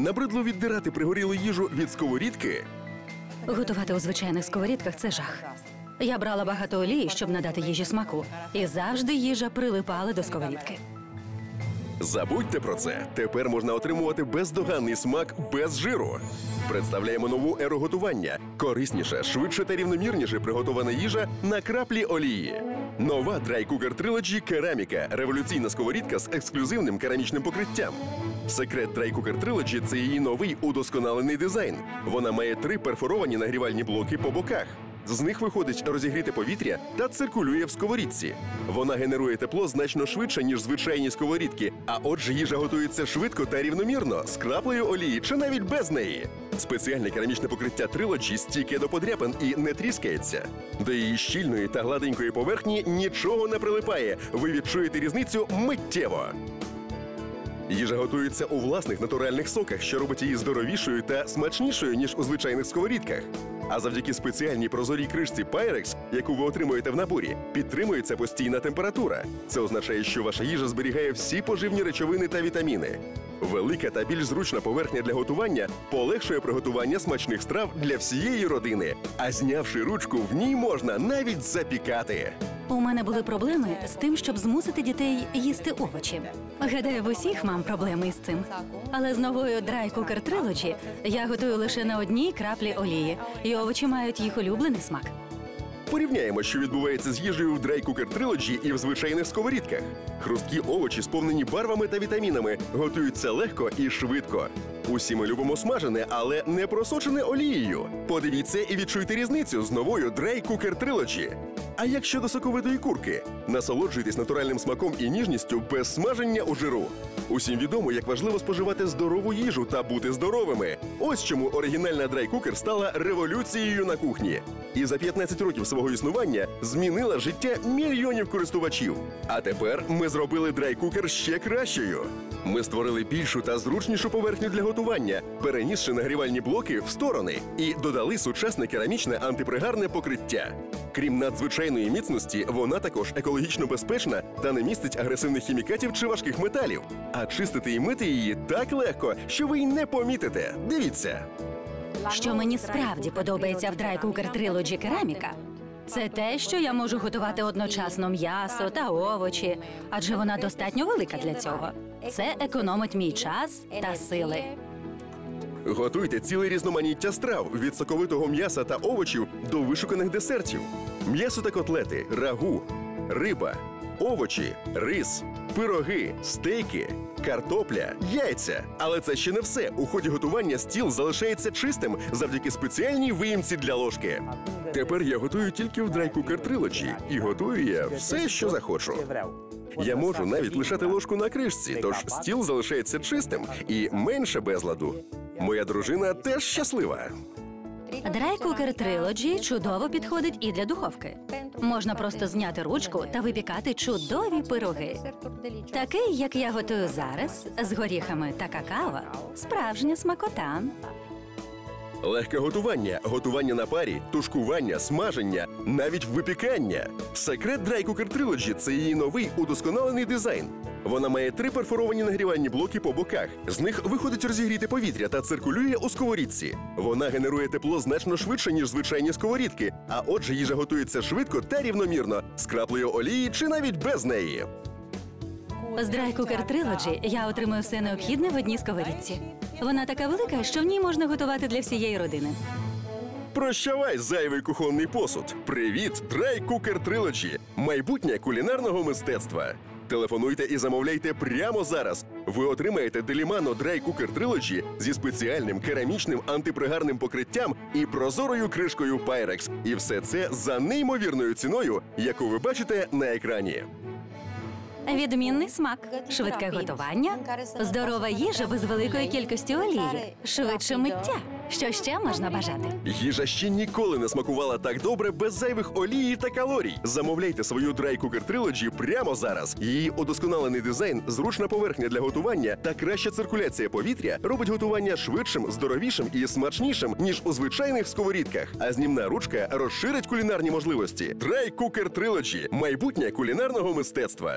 Набридло віддирати пригорілу їжу від сковорідки. Готувати у звичайних сковорідках це жах. Я брала багато олії, щоб надати їжі смаку, і завжди їжа прилипала до сковорідки. Забудьте про це. Тепер можна отримувати бездоганний смак без жиру. Представляємо нову еру готування. Корисніше, швидше та рівномірніше приготована їжа на краплі олії. Нова Dry Cooker Trilogy Кераміка революційна сковорідка з ексклюзивним керамічним покриттям. Секрет Dry Trilogy – це її новий удосконалений дизайн. Вона має три перфоровані нагрівальні блоки по боках. З них виходить розігріте повітря та циркулює в сковорідці. Вона генерує тепло значно швидше, ніж звичайні сковорідки, а отже, їжа готується швидко та рівномірно, з краплею олії чи навіть без неї. Спеціальне керамічне покриття Trilogy стійке до подряпин і не тріскається. До її щільної та гладенької поверхні нічого не прилипає. Ви відчуєте різницю миттєво. Їжа готується у власних натуральних соках, що робить її здоровішою та смачнішою, ніж у звичайних сковорідках. А завдяки спеціальній прозорій кришці Pyrex, яку ви отримуєте в наборі, підтримується постійна температура. Це означає, що ваша їжа зберігає всі поживні речовини та вітаміни. Велика та більш зручна поверхня для готування полегшує приготування смачних страв для всієї родини. А знявши ручку, в ній можна навіть запікати. У мене були проблеми з тим, щоб змусити дітей їсти овочі. Гадаю, в усіх мам проблеми із цим. Але з новою Dry Cooker Trilogy я готую лише на одній краплі олії, і овочі мають їх улюблений смак. Порівняємо, що відбувається з їжею в Dry Cooker Trilogy і в звичайних сковорідках. Хрусткі овочі, сповнені барвами та вітамінами, готуються легко і швидко. Усі ми любимо смажене, але не просочене олією. Подивіться і відчуйте різницю з новою Dry Cooker Trilogy. А як щодо соковитої курки? Насолоджуйтесь натуральним смаком і ніжністю без смаження у жиру. Усім відомо, як важливо споживати здорову їжу та бути здоровими. Ось чому оригінальна драйкукер стала революцією на кухні. І за 15 років свого існування змінила життя мільйонів користувачів. А тепер ми зробили драйкукер ще кращою. Ми створили більшу та зручнішу поверхню для готування, перенісши нагрівальні блоки в сторони і додали сучасне керамічне антипригарне покриття. Крім надзвичайної міцності, вона також екологічно безпечна та не містить агресивних хімікатів чи важких металів. А чистити і мити її так легко, що ви й не помітите. Дивіться. Що мені справді подобається в Dry Cooker Trilogy кераміка, це те, що я можу готувати одночасно м'ясо та овочі, адже вона достатньо велика для цього. Це економить мій час та сили. Готуйте ціле різноманіття страв від соковитого м'яса та овочів до вишуканих десертів. М'ясо та котлети, рагу, риба, овочі, рис, пироги, стейки, картопля, яйця. Але це ще не все. У ході готування стіл залишається чистим завдяки спеціальній виїмці для ложки. Тепер я готую тільки в Cooker Trilogy і готую я все, що захочу. Я можу навіть лишати ложку на кришці, тож стіл залишається чистим і менше безладу. Моя дружина теж щаслива. Dry Cooker Trilogy чудово підходить і для духовки. Можна просто зняти ручку та випікати чудові пироги. Такий, як я готую зараз, з горіхами та какао, справжня смакота. Легке готування, готування на парі, тушкування, смаження, навіть випікання. Секрет Dry Cooker Trilogy – це її новий удосконалений дизайн. Вона має три перфоровані нагрівальні блоки по боках. З них виходить розігріте повітря та циркулює у сковорідці. Вона генерує тепло значно швидше, ніж звичайні сковорідки. А отже, їжа готується швидко та рівномірно, з краплею олії чи навіть без неї. З Dry Cooker Trilogy я отримую все необхідне в одній сковорідці. Вона така велика, що в ній можна готувати для всієї родини. Прощавай, зайвий кухонний посуд. Привіт, Dry Cooker Trilogy – майбутнє кулінарного мистецтва. Телефонуйте і замовляйте прямо зараз. Ви отримаєте Делімано Dry Cooker Trilogy зі спеціальним керамічним антипригарним покриттям і прозорою кришкою Pyrex. І все це за неймовірною ціною, яку ви бачите на екрані. Відмінний смак, швидке готування, здорова їжа без великої кількості олії, швидше миття. Що ще можна бажати? Їжа ще ніколи не смакувала так добре без зайвих олії та калорій. Замовляйте свою Dry Cooker Trilogy прямо зараз. Її удосконалений дизайн, зручна поверхня для готування та краща циркуляція повітря робить готування швидшим, здоровішим і смачнішим, ніж у звичайних сковорідках. А знімна ручка розширить кулінарні можливості. Dry Cooker Trilogy – майбутнє кулінарного мистецтва.